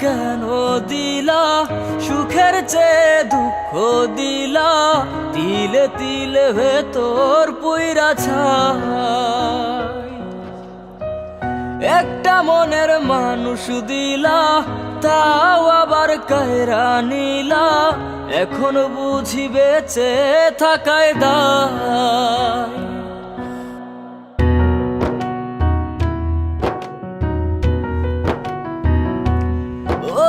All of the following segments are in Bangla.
কেন দিলা? সুখের চেয়ে দুঃখ দিলা। তিলে তিলে ভেতর পুইরা একটা মনের মানুষ দিলা, তাও আবার কায়রা নিলা। এখন বুঝি বেঁচে থাকায় দায়। ও,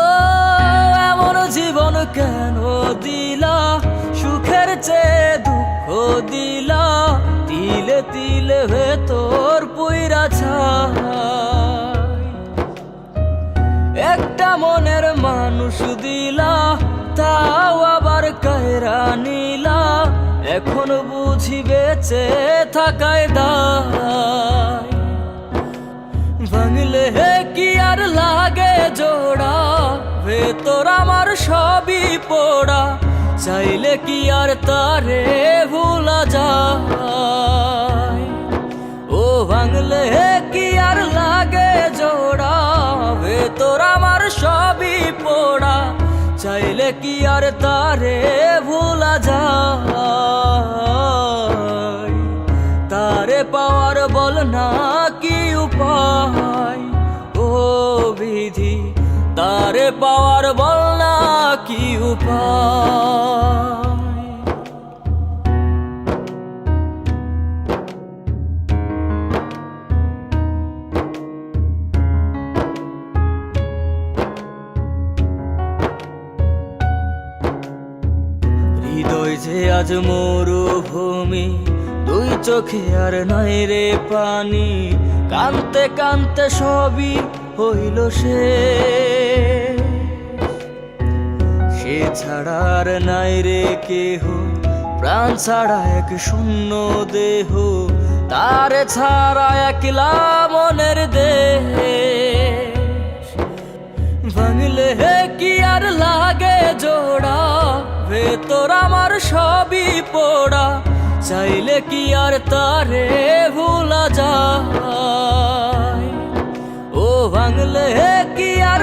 এমন জীবন কেন দিলা? সুখের চেয়ে দুঃখ দিলা। তিলে তিলে ভেতর পুইরা ছাই। একটা মনের মানুষ দিলা, তাও আবার কায়রা নিলা। এখন বুঝি বেঁচে থাকায় দায় সবই পোড়া, চাইলে কি আর তারে ভুলা যায়? ও ভাঙলে কি আর লাগে জোড়া, ভেতর আমার সবই পোড়া, চাইলে কি আর তারে ভুলা যায়? তারে পাওয়ার বল না কি উপায়? ও বিধি, তারে উপায় হৃদয় যে আজ মরুভূমি, দুই চোখে আর নাই রে পানি। কানতে কানতে সবই হইল সে সে ছাড়া আর নাই রে কেহ। প্রাণ ছাড়া এক শূন্য দেহ। তার ছাড়া একলা মনের দেহ ভাঙলে কি আর লাগে জোড়া? ভেতর আমার সবই পোড়া। চাইলে কি আর তারে ভুলা যায়? ও ভাঙলে কি আর